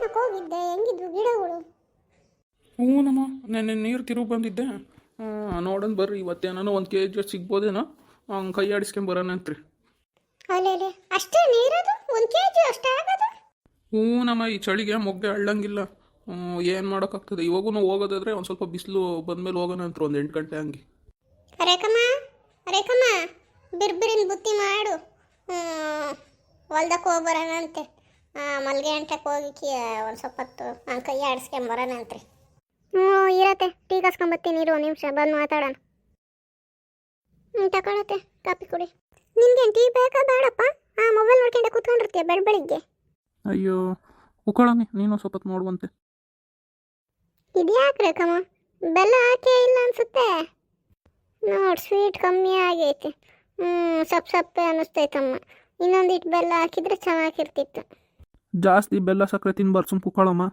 ತೋಟಕ್ಕೆ ಹೋಗಿದ್ದೆ ಹೆಂಗಿದ್ವು ಗಿಡಗಳು? ಹ್ಞೂ ನಮ್ಮ ನೆನ್ನೆ ನೀರು ತಿರುಗಿ ಬಂದಿದ್ದೆ. ನೋಡೋಣ ಬರ್ರಿ. ಇವತ್ತೇನೋ ಒಂದು ಕೆ ಜಿ ಸಿಗ್ಬೋದೇನೋ. ಹಂಗೆ ಕೈ ಆಡಿಸ್ಕೊಂಬರೋಣ ಅಂತ್ರಿ. ಅಲ್ಲೇ ಅಲ್ಲ ಅಷ್ಟೇ ನೀರದು? ಒಂದು ಕೆ ಜಿ ಅಷ್ಟೇ ಆಗೋದು? ಹ್ಞೂ ನಮ್ಮ ಈ ಚಳಿಗೆ ಮೊಗ್ಗೆ ಅಳ್ಳಂಗಿಲ್ಲ ಏನು ಮಾಡೋಕ್ಕಾಗ್ತದೆ ಇವಾಗೂ ಹೋಗೋದಾದ್ರೆ ಒಂದು ಸ್ವಲ್ಪ ಬಿಸಿಲು ಬಂದಮೇಲೆ ಹೋಗೋಣ ಅಂತ ಒಂದು ಎಂಟು ಗಂಟೆ ಹಂಗೆ. ರೇಖಮ್ಮ ರೇಖಮ್ಮ ಬಿರ್ಬಿರಿನ ಬುತ್ತಿ ಮಾಡು. ಹೊಲ್ದಕ್ಕೆ ಹೋಗಿ ಬರೋಣ ಅಂತೆ ಮಲ್ಗೆ ಅಂಟಕ್ಕೆ ಹೋಗಿ ಒಂದು ಸ್ವಲ್ಪ ಹೊತ್ತು ನಾನು ಕೈ ಆಡಿಸ್ಕೊಂಬರೋಣ ಅಂತ್ರಿ ಹ್ಞೂ ಇರತ್ತೆ. ಟೀ ಕಾಸ್ಕೊಂಬತ್ತೀನಿ ಇರು ಒಂದು ನಿಮಿಷ ಬಂದು ಮಾತಾಡೋಣ. ಹ್ಞೂ ತಗೊಳತ್ತೆ ಕಾಪಿ ಕುಡಿ. ನಿಮಗೆ ಟೀ ಬೇಕಾ ಬೇಡಪ್ಪ? ಹಾಂ ಮೊಬೈಲ್ ನೋಡ್ಕೊಂಡೆ ಕೂತ್ಕೊಂಡಿರ್ತೀಯ ಬೆಳ ಬೆಳಿಗ್ಗೆ? ಅಯ್ಯೋ ಉಕ್ಕಳಮ್ಮಿ ನೀನು ಸ್ವಲ್ಪ ಹೊತ್ತು ನೋಡುವಂತೆ. ಇದ್ಯಾಕೆ ರೇಖಮ್ಮ ಬೆಲ್ಲ ಹಾಕೇ ಇಲ್ಲ ಅನ್ಸುತ್ತೆ. ನೋಡಿ ಸ್ವೀಟ್ ಕಮ್ಮಿ ಆಗೈತೆ. ಹ್ಞೂ ಸಪ್ ಸಪ್ಪೆ ಅನ್ನಿಸ್ತೈತಮ್ಮ ಇನ್ನೊಂದಿಟ್ಟು ಬೆಲ್ಲ ಹಾಕಿದ್ರೆ ಚೆನ್ನಾಗಿರ್ತಿತ್ತು. ಜಾಸ್ತಿ ಬೆಲ್ಲ ಸಕ್ಕರೆ ತಿನ್ಬಾರ್ದು ಸುಮ್ ಕುಕ್ಕಳಮ್ಮ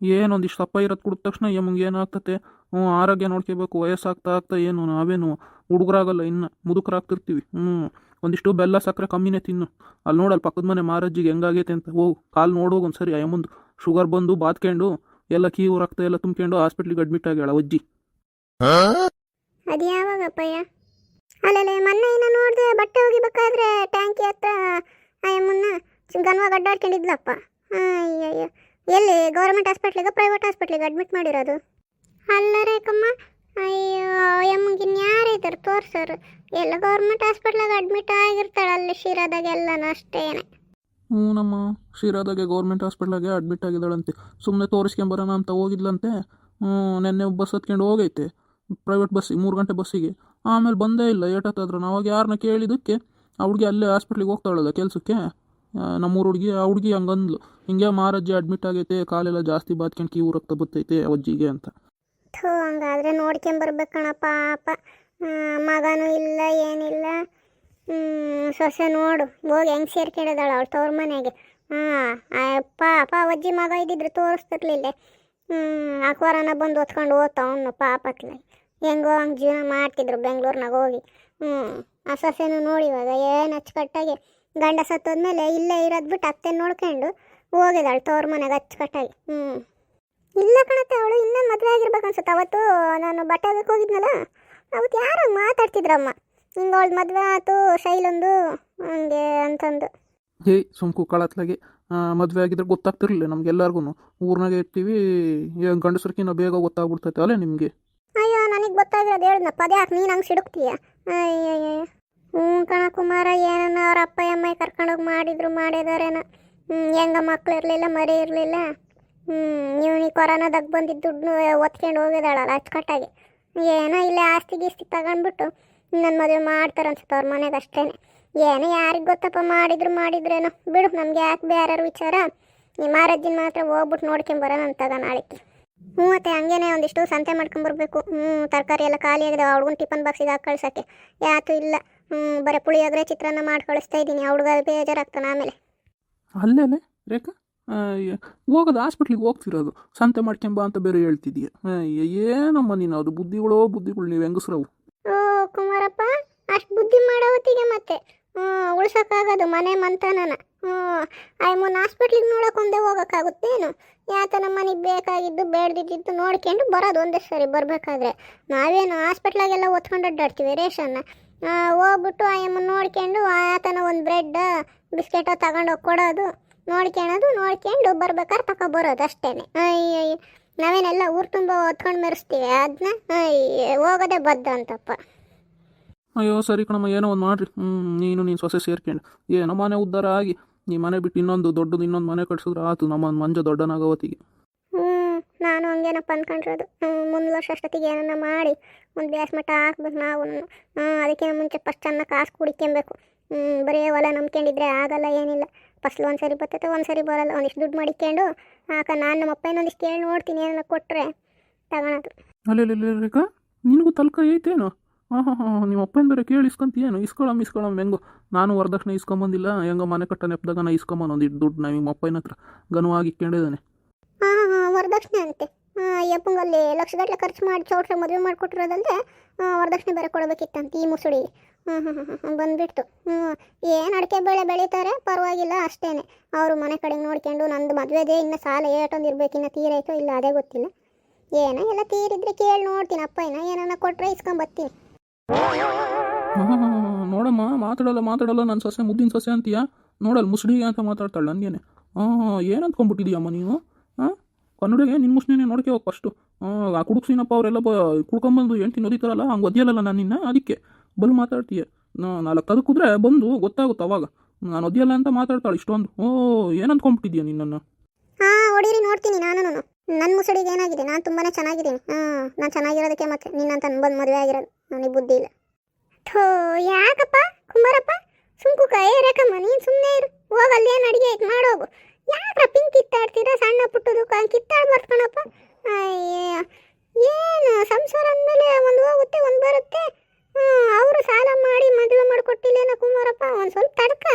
ಏನೊಂದಿಷ್ಟು ಸಪ್ಪ ಇರೋದು ಕುಡಿದ ತಕ್ಷಣ ಯಮಂಗೆ ಏನಾಗ್ತತೆ? ಹ್ಞೂ ಆರೋಗ್ಯ ನೋಡ್ಕೋಬೇಕು ವಯಸ್ಸಾಗ್ತಾ ಆಗ್ತಾ ಏನು ನಾವೇನು ಹುಡುಗರಾಗಲ್ಲ ಇನ್ನು ಮುದುಕರಾಗ್ತಿರ್ತೀವಿ. ಹ್ಞೂ ಒಂದಿಷ್ಟು ಬೆಲ್ಲ ಸಕ್ಕರೆ ಕಮ್ಮಿನೇ ತಿನ್ನು. ಅಲ್ಲಿ ನೋಡಲ್ಲ ಪಕ್ಕದ ಮನೆ ಮಾರಜ್ಜಿಗೆ ಹೆಂಗಾಗೈತೆ ಅಂತ. ಹೋಗು ಕಾಲು ನೋಡೋಗಿ ಒಂದು ಸರಿ ಅಯ್ಯಮ್ಮಂದು ಶುಗರ್ ಬಂದು ಬಾತ್ಕೊಂಡು ಎಲ್ಲ ಕೀವು ರಕ್ತ ಎಲ್ಲ ತುಂಬ್ಕೊಂಡು ಹಾಸ್ಪಿಟ್ಲಿಗೆ ಅಡ್ಮಿಟ್ ಆಗ್ಯಾಳ ಅಜ್ಜಿ. ಅದು ಯಾವಾಗಪ್ಪಯ್ಯ? ಅಲ್ಲಲ್ಲೇ ಮೊನ್ನೆ ಇನ್ನು ನೋಡಿದೆ ಬಟ್ಟೆ ಹೋಗಿಬೇಕಾದ್ರೆ ಟ್ಯಾಂಕಿ ಹತ್ರ ಅಯ್ಯಮ್ಮನ್ನ ಗನ್ವಾಗ ಅಡ್ಡಾಡ್ಕೊಂಡಿದ್ಲಪ್ಪ ಅಯ್ಯಯ್ಯೋ. ಎಲ್ಲಿ? ಗೌರ್ಮೆಂಟ್ ಹಾಸ್ಪಿಟ್ಲಿಗೆ, ಪ್ರೈವೇಟ್ ಹಾಸ್ಪಿಟ್ಲಿಗೆ ಅಡ್ಮಿಟ್ ಮಾಡಿರೋದು? ಅಲ್ಲರೇ ಕಮ್ಮ. ಅಯ್ಯೋ ಅಯ್ಯಮ್ಮಂಗೆ ಯಾರಿದ್ದಾರೆ ಇದ್ದಾರೆ ತೋರ್ಸೋರು. ಎಲ್ಲ ಗೌರ್ಮೆಂಟ್ ಹಾಸ್ಪಿಟ್ಲಾಗ ಅಡ್ಮಿಟ್ ಆಗಿರ್ತಾಳೆ ಅಲ್ಲಿ ಶಿರಾದಾಗೆಲ್ಲನೂ ಅಷ್ಟೇನೆ. ಹ್ಞೂ ನಮ್ಮ ಶಿರಾದಾಗೆ ಗೌರ್ಮೆಂಟ್ ಹಾಸ್ಪಿಟ್ಲಾಗೆ ಅಡ್ಮಿಟ್ ಆಗಿದ್ದಾಳಂತೆ. ಸುಮ್ಮನೆ ತೋರಿಸ್ಕೊಂಬರೋಣ ಅಂತ ಹೋಗಿದ್ಲಂತೆ. ಹ್ಞೂ, ನೆನ್ನೆ ಬಸ್ ಹತ್ಕೊಂಡು ಹೋಗೈತೆ. ಪ್ರೈವೇಟ್ ಬಸ್ಸಿಗೆ ಮೂರು ಗಂಟೆ ಬಸ್ಸಿಗೆ. ಆಮೇಲೆ ಬಂದೇ ಇಲ್ಲ ಏಟತ್ತಾದ್ರು ಅವಾಗ ಯಾರನ್ನ ಕೇಳಿದ್ದಕ್ಕೆ, ಅವ್ಳಿಗೆ ಅಲ್ಲೇ ಹಾಸ್ಪಿಟ್ಲಿಗೆ ಹೋಗ್ತಾಳಲ್ಲ ಕೆಲಸಕ್ಕೆ. ನಮ್ಮೂರು ಹುಡುಗಿ ಆ ಹುಡುಗಿ ಹಂಗಂದ್ಲು. ಹಿಂಗೆ ಮಾರಜ್ಜಿ ಅಡ್ಮಿಟ್ ಆಗೈತೆ, ಕಾಲೆಲ್ಲ ಜಾಸ್ತಿ ಬಾತ್ಕೊಂಡು ಕೀವು ರಕ್ತ ಬತ್ತೈತೆ ಅಜ್ಜಿಗೆ ಅಂತ. ಹಂಗಾದ್ರೆ ಕಣಪ್ಪ ಪಾಪ. ಮಗನೂ ಇಲ್ಲ, ಏನಿಲ್ಲ. ಸೊಸೆ ನೋಡು. ಹೋಗಿ ಹೆಂಗೆ ಸೇರ್ಕೊಂಡಿದ್ದಾಳೆ ಅವಳು ತವ್ರ ಮನೆಗೆ. ಹಾಂ ಅಪ್ಪ ಅಪ್ಪ ಅಜ್ಜಿ ಮಗ ಇದ್ದಿದ್ರೆ ತೋರಿಸ್ತಿರ್ಲಿಲ್ಲ. ಆ ಬಂದು ಓದ್ಕೊಂಡು ಓದ್ತಾ ಅವನು ಪಾಪತ್ಲೆ ಹೆಂಗೋ ಹಂಗೆ ಜೀವನ ಮಾಡ್ತಿದ್ರು ಬೆಂಗ್ಳೂರ್ನಾಗ ಹೋಗಿ. ಹ್ಞೂ ಆ ಸೊಸೆನೂ ನೋಡಿ ಇವಾಗ, ಏನು ಅಚ್ಚುಕಟ್ಟಾಗಿ. ಗಂಡ ಸತ್ತೋದ್ಮೇಲೆ ಇಲ್ಲೇ ಇರೋದು ಬಿಟ್ಟು ಅತ್ತೆ ನೋಡ್ಕೊಂಡು ಹೋಗಿದ್ದಾಳೆ ತೋರ್ ಮನೆಗೆ ಅಚ್ಚುಕಟ್ಟಾಗಿ. ಹ್ಞೂ ಇಲ್ಲ ಕಣತ್ತೆ ಅವಳು ಇನ್ನೂ ಮದುವೆ ಆಗಿರ್ಬೇಕು ಅನ್ಸುತ್ತೆ. ಅವತ್ತು ನಾನು ಬಟ್ಟೆ ಆಗಕ್ಕೆ ಹೋಗಿದ್ನಲ್ಲ ಅವತ್ತು ಯಾರೋ ಮಾತಾಡ್ತಿದ್ರಮ್ಮ. ಹಿಂಗೆ ಅವಳು ಮದುವೆ ಆಯ್ತು ಶೈಲೊಂದು ಹಂಗೆ ಅಂತಂದು. ಹೇ ಸುಮ್ಕು ಕಳತ್ಲಾಗೆ. ಮದುವೆ ಆಗಿದ್ರೆ ಗೊತ್ತಾಗ್ತಿರ್ಲಿಲ್ಲ ನಮ್ಗೆಲ್ಲರಿಗೂ ಊರ್ನಾಗೆ ಇರ್ತೀವಿ ಏನ್ ಗಂಡಸ್ರಕ್ಕಿಂತ ಬೇಗ ಗೊತ್ತಾಗ್ಬಿಡ್ತೈತೆ ಅಲ್ಲೇ ನಿಮಗೆ? ಅಯ್ಯೋ ನನಗೆ ಗೊತ್ತಾಗಿರೋದು ಹೇಳಿದ್ನಪ್ಪ. ಅದೇ ಹಾಕಿ ನೀನು ಹಂಗೆ ಸಿಡುಕ್ತೀಯ? ಅಯ್ಯಯ್ಯ ಹ್ಞೂ ಕಣ ಕುಮಾರ, ಏನನ್ನ ಅವ್ರ ಅಪ್ಪ, ಅಮ್ಮ ಕರ್ಕೊಂಡೋಗಿ ಮಾಡಿದ್ರು ಮಾಡಿದಾರೇನ ಹ್ಞೂ ಹೆಂಗ ಮಕ್ಳು ಇರಲಿಲ್ಲ, ಮರಿ ಇರಲಿಲ್ಲ? ಹ್ಞೂ ನೀವು ನೀ ಕೊರೋನಾದಾಗ ಬಂದಿದ್ದ ದುಡ್ಡು ಒತ್ಕೊಂಡು ಹೋಗಿದಾಳಲ್ಲ ಅಚ್ಚುಕಟ್ಟಾಗಿ. ಏನೋ ಇಲ್ಲೇ ಆಸ್ತಿ ಗೀಸ್ತಿ ತಗೊಂಡ್ಬಿಟ್ಟು ನನ್ನ ಮದುವೆ ಮಾಡ್ತಾರೆ ಅನ್ಸುತ್ತೆ ಅವ್ರ ಮನೆಗೆ ಅಷ್ಟೇ ಏನೋ ಯಾರಿಗೆ ಗೊತ್ತಪ್ಪ ಮಾಡಿದ್ರು, ಮಾಡಿದ್ರೇನೋ? ಬಿಡು, ನಮ್ಗೆ ಯಾಕೆ ಬೇರೆ ವಿಚಾರ? ಈ ಮಾರಜ್ಜಿನ ಮಾತ್ರ ಹೋಗ್ಬಿಟ್ಟು ನೋಡ್ಕೊಂಬರೋಣ ಅಂತಗ ನಾಳೆಗೆ ಹ್ಞೂ ಮತ್ತೆ ಹಂಗೇನೆ ಒಂದಿಷ್ಟು ಸಂತೆ ಮಾಡ್ಕೊಂಬರ್ಬೇಕು ಹ್ಞೂ ತರಕಾರಿ ಎಲ್ಲ ಖಾಲಿ ಆಗಿದೆ ಹುಡುಗನ ಟಿಫನ್ ಬಾಕ್ಸಿಗೆ ಹಾಕಿ ಕಳ್ಸೋಕ್ಕೆ. ಯಾತು ಇಲ್ಲ. ಬರೀ ಪುಳಿಯೋಗರೆ ಚಿತ್ರಾನ್ನ ಮಾಡಿ ಕಳಿಸ್ತಾ ಇದ್ದೀನಿ. ಹುಡುಗ ಬೇಜಾರಾಗ್ತಾನೆ ಆಮೇಲೆ. ಅಲ್ಲೇ ಅಲ್ಲೇ ರೇಖಾ ಅಯ್ಯ, ಹೋಗೋದು ಹಾಸ್ಪಿಟ್ಲಿಗೆ ಹೋಗ್ತಿರೋದು. ಸಂತೆ ಮಾಡ್ಕೊಂಬ ಅಂತ ಬೇರೆ ಹೇಳ್ತಿದೀಯ? ಅಯ್ಯ, ಏನಮ್ಮ ನೀನು ಅದು ಬುದ್ಧಿಗಳೋ ಬುದ್ಧಿಗಳು ನೀವು ಹೆಂಗಸ್ರವು? ಓ ಕುಮಾರಪ್ಪ ಅಷ್ಟು ಬುದ್ಧಿ ಮಾಡೋ ಹೊತ್ತಿಗೆ ಮತ್ತೆ. ಉಳ್ಸೋಕ್ಕಾಗೋದು ಮನೆ ಮಂತನನ. ಹ್ಞೂ ಅಯ್ಯಮ್ಮನ ಹಾಸ್ಪಿಟ್ಲಿಗೆ ನೋಡೋಕೊಂದೇ ಹೋಗೋಕ್ಕಾಗುತ್ತೇನು ಯಾತನ ಮನೆಗೆ ಬೇಕಾಗಿದ್ದು ಬೇಡದಿದ್ದು ನೋಡ್ಕೊಂಡು ಬರೋದು ಒಂದೇ ಸರಿ ಬರಬೇಕಾದ್ರೆ. ನಾವೇನು ಹಾಸ್ಪಿಟ್ಲಾಗೆಲ್ಲ ಒತ್ಕೊಂಡು ಅಡ್ಡಾಡ್ತೀವಿ ರೇಷನ್ನ. ಹೋಗ್ಬಿಟ್ಟು ಆಯಮ್ಮ ನೋಡ್ಕೊಂಡು ಆತನ ಒಂದು ಬ್ರೆಡ್ ಬಿಸ್ಕೆಟೋ ತಗೊಂಡೋಗಿ ಕೊಡೋದು. ನೋಡ್ಕೊಳೋದು, ನೋಡ್ಕೊಂಡು ಬರ್ಬೇಕಾದ್ರೆ ತಕ ಬರೋದು ಅಷ್ಟೇ ಅಯ್ಯ ನಾವೇನೆಲ್ಲ ಊರು ತುಂಬ ಹೊತ್ಕೊಂಡು ಮೆರೆಸ್ತೀವಿ ಅದನ್ನ ಹೋಗೋದೇ ಬದ್ದ ಅಂತಪ್ಪ. ಅಯ್ಯೋ, ಸರಿ ಕಣಮ್ಮ, ಏನೋ ಒಂದು ಮಾಡ್ರಿ. ಹ್ಞೂ ನೀನು ನೀನು ಸೊಸೆ ಸೇರ್ಕೊಂಡು. ಏನೋ ಮನೆ ಉದ್ಧಾರ ಆಗಿ. ಈ ಮನೆ ಬಿಟ್ಟು ಇನ್ನೊಂದು ದೊಡ್ಡದು ಇನ್ನೊಂದು ಮನೆ ಕಟ್ಸಿದ್ರೆ ಆತು ನಮ್ಮ ಮಂಜ ಹ್ಞೂ ನಾನು ಹಂಗೇನಪ್ಪ ಅಂದ್ಕೊಂಡಿರೋದು ಮುಂದೆ ವರ್ಷ ಅಷ್ಟೊತ್ತಿಗೆ ಏನನ್ನ ಮಾಡಿ ಒಂದು ಬ್ಯಾಸ್ ಮಟ್ಟ ಹಾಕ್ಬೇಕು ನಾವು. ಅದಕ್ಕೆ ಮುಂಚೆ ಫಸ್ಟ್ ಚೆನ್ನಾಗಿ ಕಾಸು ಕುಡಿಕೊಬೇಕು. ಬರೀ ಹೊಲ ನಂಬ್ಕೊಂಡಿದ್ರೆ ಆಗಲ್ಲ ಏನಿಲ್ಲ. ಫಸ್ಟ್ ಒಂದ್ಸರಿ ಬರ್ತೈತೆ ಒಂದ್ಸರಿ ಬರಲ್ಲ. ಒಂದಿಷ್ಟು ದುಡ್ಡು ಮಡಿಕೊಂಡು ಆಕ ನಾನು ನಮ್ಮ ಅಪ್ಪ ಇನ್ನೊಂದಿಷ್ಟು ಕೇಳಿ ನೋಡ್ತೀನಿ ಏನನ್ನ ಕೊಟ್ಟರೆ ತಗೊಳೋದು ಅಲ್ಲೇ ರೇಖಾ? ನಿನಗೂ ತಲ್ಕ ಐತೇನು? ಹಾಂ ಹಾಂ ಹಾಂ ನಿಮ್ಮ ಅಪ್ಪನ ಬೇರೆ ಕೇಳಿ ಇಸ್ಕೊಂತೀಯೇನು ಇಸ್ಕೊಳಮ್ ಇಸ್ಕೊಳಮ್, ಹೆಂಗೋ. ನಾನು ವರದಕ್ಷಿಣೆ ಇಸ್ಕೊಂಬಂದಿಲ್ಲ, ಹೆಂಗೋ ಮನೆ ಕಟ್ಟ ನೆಪದಾಗ ನಾ ಇಸ್ಕೊಂಬಂದು ಒಂದಿಟ್ಟು ದುಡ್ಡು ನಾವು ನಿಮ್ಮ ಅಪ್ಪನ ಹತ್ರ ಘನವಾಗಿ ಇಕ್ಕೊಂಡಿದ್ದಾನೆ ಹಾಂ ಹಾಂ ವರದಕ್ಷಿಣೆ ಅಂತೆ. ಯಪ್ಪಂಗಲ್ಲಿ ಲಕ್ಷಗಟ್ಟಲೆ ಖರ್ಚು ಮಾಡಿ ಚೌಟ್ರೆ ಮದುವೆ ಮಾಡಿಕೊಟ್ಟಿರೋದಲ್ಲದೆ ವರದಕ್ಷಿಣೆ ಬೇರೆ ಕೊಡಬೇಕಿತ್ತಂತ ಈ ಮುಸುಡಿಗೆ ಹ್ಞೂ ಹ್ಞೂ ಹ್ಞೂ ಹ್ಞೂ ಬಂದುಬಿಡ್ತು. ಹ್ಞೂ ಏನು ಅಡಿಕೆ ಬೆಳೆ ಬೆಳೀತಾರೆ? ಪರವಾಗಿಲ್ಲ ಅಷ್ಟೇ ಅವರು ಮನೆ ಕಡೆಗೆ ನೋಡ್ಕೊಂಡು ನಂದು ಮದುವೆದೇ ಇನ್ನು ಸಾಲ ಏಟೊಂದು ಇರಬೇಕು, ಇನ್ನು ತೀರೈತೋ ಇಲ್ಲ, ಅದೇ ಗೊತ್ತಿಲ್ಲ. ಏನೋ ಎಲ್ಲ ತೀರಿದ್ರೆ ಕೇಳಿ ನೋಡ್ತೀನಿ ಅಪ್ಪ ಏನೋ ಏನನ್ನ ಕೊಟ್ಟರೆ ಇಸ್ಕೊಂಬತ್ತೀನಿ. ನೋಡಮ್ಮ, ಮಾತಾಡಲ್ಲ ಮಾತಾಡಲ್ಲ ನನ್ನ ಸೊಸೆ, ಮುದ್ದಿನ ಸೊಸೆ ಅಂತೀಯ? ನೋಡಲ್ಲ ಮುಸ್ಡಿ ಅಂತ ಮಾತಾಡ್ತಾಳೆ ನನಗೇನೆ ಹಾಂ ಏನು ಅಂದ್ಕೊಂಡ್ಬಿಟ್ಟಿದೀಯಮ್ಮ ನೀನು? ಹಾಂ ಕನ್ನಡಿಗೆ ನಿನ್ನ ಮುಸ್ಲಿನೇ ನೋಡ್ಕೆ ಹೋಗಿ ಫಸ್ಟು ಆ ಕುಡುಕ್ಸಿನಪ್ಪ ಅವರೆಲ್ಲ ಬ ಕುಡ್ಕೊಂಬಂದು ಹೆಂಡ್ತಿ ನೋದಿತಾರಲ್ಲ ಹಂಗೆ ಒದ್ಯಲ್ಲಲ್ಲ ನಾನು ನಿನ್ನ? ಅದಕ್ಕೆ. ಬಲ್ ಮಾತಾಡ್ತೀಯ. ನಾಲ್ಕು ತದಕುದ್ರೆ ಬಂದು ಗೊತ್ತಾಗುತ್ತೆ ಅವಾಗ. ನಾನು ಒದ್ಯಲ್ಲ ಅಂತ ಮಾತಾಡ್ತಾಳೆ ಇಷ್ಟೊಂದು. ಓ ಏನು ಅಂದ್ಕೊಂಡ್ಬಿಟ್ಟಿದ್ಯಾ ನಿನ್ನನ್ನು ಹಾಂ ನೋಡ್ತೀನಿ ನಾನು ನನ್ನ ಮುಸುಡಿಗೆ ಏನಾಗಿದೆ? ನಾನು ತುಂಬಾ ಚೆನ್ನಾಗಿದ್ದೀನಿ. ಹಾಂ ನಾನು ಚೆನ್ನಾಗಿರೋದಕ್ಕೆ ಮತ್ತೆ ನಿನ್ನಂತ ಬಂದು ಮದುವೆ ಆಗಿರೋದು ನನಗೆ ಬುದ್ಧಿ ಇಲ್ಲ. ಥೋ, ಯಾಕಪ್ಪ? ಕುಮಾರಪ್ಪ, ಸುಮ್ಕು ಕೈ ರೇಖಮ್ಮ ನೀನು ಸುಮ್ಮನೆ ಇರು. ಹೋಗಲ್ಲಿ, ಏನು ಅಡುಗೆ ಐತೆ? ಮಾಡೋಗು ಯಾಕ್ರ ಪಿಂಕ್ ಕಿತ್ತಾಡ್ತೀರಾ? ಸಣ್ಣ ಪುಟ್ಟದು ಕಿತ್ತಾಡಿ ಕಣಪ್ಪ ಏನು? ಸಂಸಾರ ಅಂದಮೇಲೆ ಒಂದು ಹೋಗುತ್ತೆ, ಒಂದು ಬರುತ್ತೆ. ಅವರು ಸಾಲ ಮಾಡಿ ಮದುವೆ ಮಾಡಿಕೊಟ್ಟಿಲ್ಲೇನೋ ಕುಮಾರಪ್ಪ? ಒಂದು ಸ್ವಲ್ಪ ತಡ್ಕ.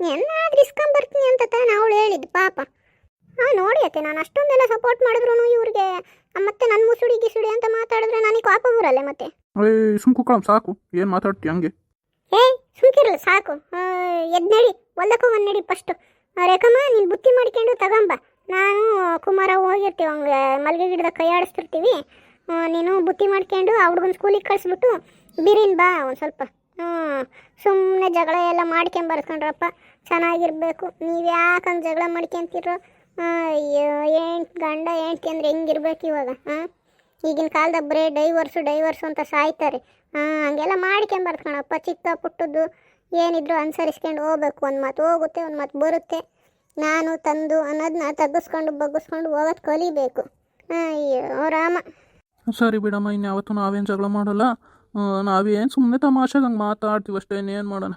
ಎನ್ನಾದ್ರೂ ಇಸ್ಕೊಂಬರ್ತೀನಿ ಅಂತ ತಾನೆ ಅವಳು ಹೇಳಿದ್ದು, ಪಾಪ. ಹಾಂ ನೋಡಿ ಅತ್ತೆ ನಾನು ಅಷ್ಟೊಂದೆಲ್ಲ ಸಪೋರ್ಟ್ ಮಾಡಿದ್ರು ಇವ್ರಿಗೆ. ಮತ್ತೆ ನನ್ನ ಮುಸುಡಿ ಗಿಸುಡಿ ಅಂತ ಮಾತಾಡಿದ್ರೆ ನನಗೆ ಕೋಪ ಬರಲ್ಲ ಮತ್ತೆ. ಏ ಸಾಕು. ಏನು ಮಾತಾಡ್ತೀಯ ಹಂಗೆ? ಏ ಸುಮ್ಕಿರಲ್ಲ ಸಾಕು. ಎದ್ ನಡಿ ಒಲ್ಲಕ್ಕೂ ಒಂದು ನಡಿ ಫಸ್ಟು ರೇಖಮ್ಮ ನೀನು ಬುತ್ತಿ ಮಾಡ್ಕೊಂಡು ತಗೊಂಬ. ನಾನು ಕುಮಾರ ಹೋಗಿರ್ತೀವಿ ಹಂಗೆ ಮಲ್ಗೆ ಗಿಡದ ಕೈ ಆಡಿಸ್ತಿರ್ತೀವಿ. ನೀನು ಬುತ್ತಿ ಮಾಡ್ಕೊಂಡು ಆ ಹುಡುಗನ ಸ್ಕೂಲಿಗೆ ಕಳಿಸ್ಬಿಟ್ಟು ಬಿರಿನ್ ಬಾ ಒಂದು ಸ್ವಲ್ಪ. ಹ್ಞೂ ಸುಮ್ಮನೆ ಜಗಳ ಎಲ್ಲ ಮಾಡ್ಕೊಂಬರ್ಸ್ಕೊಂಡ್ರಪ್ಪ ಚೆನ್ನಾಗಿರ್ಬೇಕು. ನೀವು ಯಾಕಂಗೆ ಜಗಳ ಮಾಡ್ಕೊಂತೀರೋ? ಅಯ್ಯೋ ಎಂಟು ಗಂಡ ಹೆಂಡ್ತಿ ಅಂದ್ರೆ ಹೆಂಗಿರ್ಬೇಕು ಇವಾಗ ಹಾಂ ಈಗಿನ ಕಾಲದಾಗ ಬರೀ ಡೈವರ್ಸು ಡೈವರ್ಸು ಅಂತ ಸಾಯ್ತಾರೆ. ಹಾಂ ಹಂಗೆಲ್ಲ ಮಾಡ್ಕೊಂಬಾರ್ದು ಕಣಪ್ಪ ಚಿಕ್ಕ ಪುಟ್ಟದ್ದು. ಏನಿದ್ರು ಅನುಸರಿಸ್ಕೊಂಡು ಹೋಗ್ಬೇಕು ಒಂದು ಮಾತು ಹೋಗುತ್ತೆ ಒಂದು ಮಾತು ಬರುತ್ತೆ. ನಾನು ತಂದು ಅನ್ನೋದನ್ನ ತಗ್ಗಿಸ್ಕೊಂಡು ಬಗ್ಗಿಸ್ಕೊಂಡು ಹೋಗೋದು ಕಲಿಬೇಕು. ಅಯ್ಯೋ ರಾಮ. ಸರಿ ಬಿಡಮ್ಮ ಇನ್ಯಾವತ್ತೂ ನಾವೇನು ಜಗಳ ಮಾಡಲ್ಲ. ನಾವೇನು ಸುಮ್ಮನೆ ತಮಾಷೆಗೆ ಹಂಗೆ ಮಾತಾಡ್ತೀವಿ ಅಷ್ಟೇ ಇನ್ನೇನು ಮಾಡೋಣ?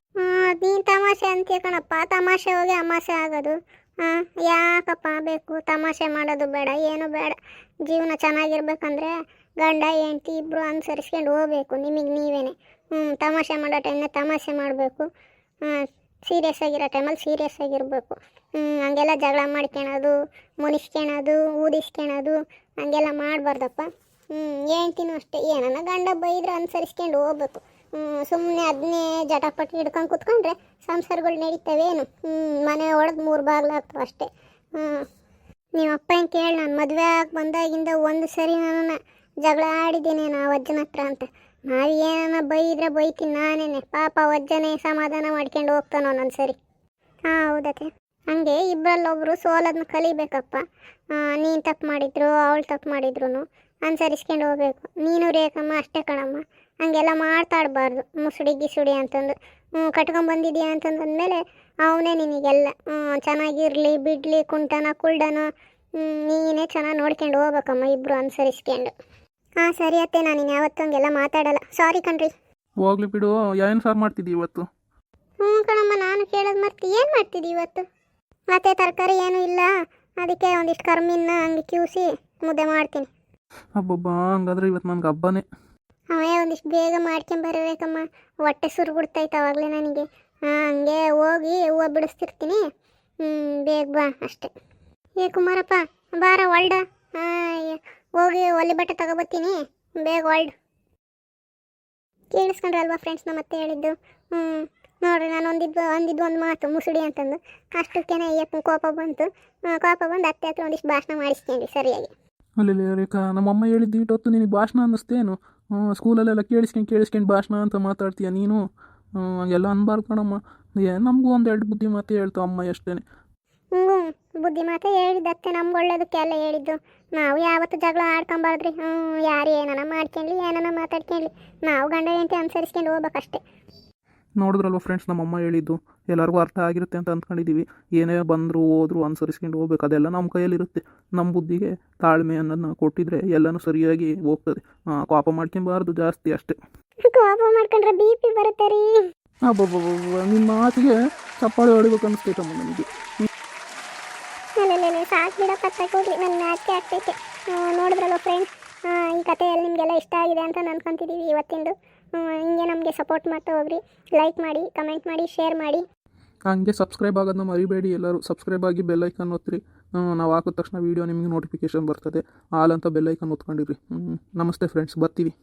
ನೀನು ತಮಾಷೆ ಅಂತೀಯ ಕಣಪ್ಪ ತಮಾಷೆ ಹೋಗಿ ಅಮಾಸೆ ಆಗೋದು. ಹಾಂ ಯಾಕಪ್ಪ ಬೇಕು? ತಮಾಷೆ ಮಾಡೋದು ಬೇಡ, ಏನು ಬೇಡ. ಜೀವನ ಚೆನ್ನಾಗಿರ್ಬೇಕಂದ್ರೆ ಗಂಡ, ಹೆಂಡತಿ ಇಬ್ಬರು ಅನುಸರಿಸ್ಕೊಂಡು ಹೋಗ್ಬೇಕು, ನಿಮಗೆ ನೀವೇನೆ. ಹ್ಞೂ ತಮಾಷೆ ಮಾಡೋ ಟೈಮ್ನ ತಮಾಷೆ ಮಾಡಬೇಕು. ಸೀರಿಯಸ್ ಆಗಿರೋ ಟೈಮಲ್ಲಿ ಸೀರಿಯಸ್ ಆಗಿರಬೇಕು. ಹ್ಞೂ ಹಂಗೆಲ್ಲ ಜಗಳ ಮಾಡ್ಕೊಳೋದು ಮುನಿಸ್ಕೊಳೋದು ಊದಿಸ್ಕೊಳೋದು ಹಂಗೆಲ್ಲ ಮಾಡಬಾರ್ದಪ್ಪ. ಹ್ಞೂ ಹೆಂಡ್ತಿನೂ ಅಷ್ಟೇ. ಏನನ್ನ ಗಂಡ ಬೈದ್ರೆ ಅನುಸರಿಸ್ಕೊಂಡು ಹೋಗ್ಬೇಕು. ಸುಮ್ಮನೆ ಅದನ್ನೇ ಜಟಾಪಟಿ ಹಿಡ್ಕೊಂಡು ಕುತ್ಕೊಂಡ್ರೆ ಸಂಸಾರಗಳು ನಡೀತವೇನು? ಹ್ಞೂ ಮನೆ ಒಳಗೆ ಮೂರು ಬಾಗ್ಲಾಗ್ತವೆ ಅಷ್ಟೇ. ಹ್ಞೂ ನಿಮ್ಮ ಅಪ್ಪನ ಕೇಳಿ, ನಾನು ಮದುವೆ ಆಗಿ ಬಂದಾಗಿಂದ ಒಂದು ಸರಿ ನಾನು ಜಗಳ ಆಡಿದ್ದೀನಿ ನಾವು ಅಜ್ಜನ ಹತ್ರ ಅಂತ. ನಾವು ಏನನ್ನ ಬೈದ್ರೆ ಬೈತೀನಿ ನಾನೇನೆ. ಪಾಪ ಅಜ್ಜನೇ ಸಮಾಧಾನ ಮಾಡ್ಕೊಂಡು ಹೋಗ್ತಾನೋ ಒಂದೊಂದು ಸರಿ ಹಾಂ ಹೌದತ್ತೆ ಹಂಗೆ ಇಬ್ಬರಲ್ಲೊಬ್ರು ಸೋಲೋದನ್ನ ಕಲಿಬೇಕಪ್ಪ. ನೀನು ತಪ್ಪು ಮಾಡಿದ್ರು, ಅವಳು ತಪ್ಪು ಮಾಡಿದ್ರು ಅನುಸರಿಸ್ಕೊಂಡು ಹೋಗ್ಬೇಕು. ನೀನು ರೇಖಮ್ಮ, ಅಷ್ಟೇ ಕಣಮ್ಮ. ಹಂಗೆಲ್ಲ ಮಾಡ್ತಾಡ್ಬಾರ್ದು. ಮುಸುಡಿ ಗಿಸುಡಿ ಅಂತಂದು. ಕಟ್ಕೊಂಬಂದಿದ್ಯಾ ಅಂತಂದಂದಮೇಲೆ ಅವನೇ ನಿನಗೆಲ್ಲ ಹ್ಞೂ ಚೆನ್ನಾಗಿರಲಿ ಬಿಡಲಿ ಕುಂಟನ ಕುಲ್ಡನ ನೀನೇ ಚೆನ್ನಾಗಿ ನೋಡ್ಕೊಂಡು ಹೋಗ್ಬೇಕಮ್ಮ ಇಬ್ಬರು ಅನುಸರಿಸ್ಕೊಂಡು. ಹಾಂ ಸರಿ ಅತ್ತೆ ನಾನು ಇನ್ನು ಯಾವತ್ತು ಹಂಗೆಲ್ಲ ಮಾತಾಡಲ್ಲ. ಸಾರಿ ಕಣ್ರಿ. ಹೋಗ್ಲಿ ಬಿಡು ಏನು ಸಾರು ಮಾಡ್ತಿದ್ದಿ ಇವತ್ತು? ಹ್ಞೂ ಕಣಮ್ಮ ನಾನು ಕೇಳೋದು ಮತ್ತೆ ಏನು ಮಾಡ್ತಿದ್ದಿ ಇವತ್ತು? ಮತ್ತೆ ತರಕಾರಿ ಏನೂ ಇಲ್ಲ ಅದಕ್ಕೆ ಒಂದಿಷ್ಟು ಕರ್ಮಿನ ಹಂಗೆ ಕ್ಯೂಸಿ ಮುದ್ದೆ ಮಾಡ್ತೀನಿ. ಅಬ್ಬಬ್ಬಾ ಹಂಗಾದ್ರೆ ಇವತ್ತು ನನಗೆ ಹಬ್ಬನೇ. ಅವೇ ಒಂದಿಷ್ಟು ಬೇಗ ಮಾಡ್ಕೊಂಬರ್ಬೇಕಮ್ಮ ಹೊಟ್ಟೆ ಸುರು ಬಿಡ್ತೈತೆ ಅವಾಗಲೇ ನನಗೆ. ಹಾಂ, ಹಂಗೆ ಹೋಗಿ ಹೂವು ಬಿಡಿಸ್ತಿರ್ತೀನಿ. ಹ್ಞೂ ಬೇಗ ಬಾ ಅಷ್ಟೆ. ಏ ಕುಮಾರಪ್ಪ, ಬಾರ ಒಳ್ಡ ಹೋಗಿ ಒಲೆ ಬಟ್ಟೆ ತಗೋಬತ್ತೀನಿ. ಬೇಗ ಒಳ್ಡು ಕೇಳಿಸ್ಕೊಂಡ್ರಲ್ವಾ ಫ್ರೆಂಡ್ಸ್ ನಮ್ಮ ಮತ್ತೆ ಹೇಳಿದ್ದು? ಹ್ಞೂ ನೋಡ್ರಿ, ನಾನು ಒಂದಿದ್ದು ಒಂದಿದ್ದು ಒಂದು ಮಾತು ಮುಸುಡಿ ಅಂತಂದು. ಅಷ್ಟಕ್ಕೇನೆ ಅಯ್ಯಪ್ಪನ ಕೋಪ ಬಂತು. ಕೋಪ ಬಂದು ಅತ್ತೆ ಹತ್ರ ಒಂದಿಷ್ಟು ಭಾಷಣ ಮಾಡಿಸ್ತೀನಿ ಸರಿಯಾಗಿ. ಅಲ್ಲಿ ರೇಖಾ, ನಮ್ಮಮ್ಮ ಹೇಳಿದ್ದು ಇಟ್ಟೊತ್ತು ನಿನಗೆ ಭಾಷಣ ಅನ್ನಿಸ್ತೇನು? ಸ್ಕೂಲಲ್ಲೆಲ್ಲ ಕೇಳಿಸ್ಕೊಂಡು ಕೇಳಿಸ್ಕೊಂಡು ಭಾಷಣ ಅಂತ ಮಾತಾಡ್ತೀಯ ನೀನು? ಹಂಗೆಲ್ಲ ಅನ್ಬಾರ್ದು ಕಣಮ್ಮ. ನಮಗೂ ಒಂದು ಎರಡು ಬುದ್ಧಿ ಮಾತು ಹೇಳ್ತಾವ ಅಮ್ಮ ಅಷ್ಟೇ ಹ್ಞೂ ಬುದ್ಧಿ ಮಾತೆ ಹೇಳಿದ್ದಕ್ಕೆ ನಮ್ಗೆ ಒಳ್ಳೇದಕ್ಕೆಲ್ಲ ಹೇಳಿದ್ದು. ನಾವು ಯಾವತ್ತು ಜಗಳ ಆಡ್ಕೊಂಬಾರ್ದ್ರಿ? ಹ್ಞೂ ಯಾರು ಏನಾನ ಮಾಡ್ಕೊಂಡ್ಲಿ ಏನಾನ ಮಾತಾಡ್ಕೊಂಡ್ಲಿ. ನಾವು ಗಂಡ ಹೆಂಡತಿ ಅನುಸರಿಸ್ಕೊಂಡು ಹೋಗ್ಬೇಕಷ್ಟೆ. ನೋಡಿದ್ರಲ್ವ ಫ್ರೆಂಡ್ಸ್ ನಮ್ಮಮ್ಮ ಹೇಳಿದ್ದು? ಎಲ್ಲರಿಗೂ ಅರ್ಥ ಆಗಿರುತ್ತೆ ಅಂತ ಅಂದ್ಕೊಂಡಿದ್ದೀವಿ. ಏನೇ ಬಂದರೂ ಹೋದ್ರು ಅನುಸರಿಸ್ಕೊಂಡು ಹೋಗ್ಬೇಕು. ಅದೆಲ್ಲ ನಮ್ಮ ಕೈಯಲ್ಲಿರುತ್ತೆ. ನಮ್ಮ ಬುದ್ಧಿಗೆ ತಾಳ್ಮೆ ಅನ್ನೋದನ್ನ ಕೊಟ್ಟಿದ್ರೆ ಎಲ್ಲನೂ ಸರಿಯಾಗಿ ಹೋಗ್ತದೆ. ಕೋಪ ಮಾಡ್ಕೊಬಾರ್ದು ಜಾಸ್ತಿ ಅಷ್ಟೇ. ಕೋಪ ಮಾಡ್ಕೊಂಡ್ರೆ ಬಿ ಪಿ ಬರುತ್ತೆ ರೀ. ನಿಮ್ಮ ಮಾತಿಗೆ ಚಪ್ಪಾಳೆ ಹೊಡಿಬೇಕು ಅನಿಸ್ತೈತಮ್ಮ ನನಗೆ ಸಾಕು ನನ್ನ ನಾಚಿಕೆ ಆಗ್ತೈತೆ. ನೋಡಿದ್ರಲ್ಲ ಫ್ರೆಂಡ್ಸ್ ಈ ಕಥೆಯಲ್ಲಿ ನಿಮಗೆಲ್ಲ ಇಷ್ಟ ಆಗಿದೆ ಅಂತ ಅನ್ಕೊಂತಿದ್ದೀವಿ ಇವತ್ತಿಂದು. ಹಿಂಗೆ ನಮಗೆ ಸಪೋರ್ಟ್ ಮಾಡ್ತಾ ಹೋಗ್ರಿ. ಲೈಕ್ ಮಾಡಿ ಕಮೆಂಟ್ ಮಾಡಿ ಶೇರ್ ಮಾಡಿ. ಹಂಗೆ ಸಬ್ಸ್ಕ್ರೈಬ್ ಆಗೋದನ್ನ ಮರಿಬೇಡಿ ಎಲ್ಲರೂ. ಸಬ್ಸ್ಕ್ರೈಬ್ ಆಗಿ ಬೆಲ್ ಐಕನ್ ಒತ್ತಿರಿ. ನಾವು ಹಾಕಿದ ತಕ್ಷಣ ವೀಡಿಯೋ ನಿಮಗೆ ನೋಟಿಫಿಕೇಶನ್ ಬರ್ತದೆ. ಆಲ್ ಅಂತ ಬೆಲ್ ಐಕನ್ ಒತ್ಕೊಂಡಿರಿ. ನಮಸ್ತೆ ಫ್ರೆಂಡ್ಸ್ ಬರ್ತೀವಿ.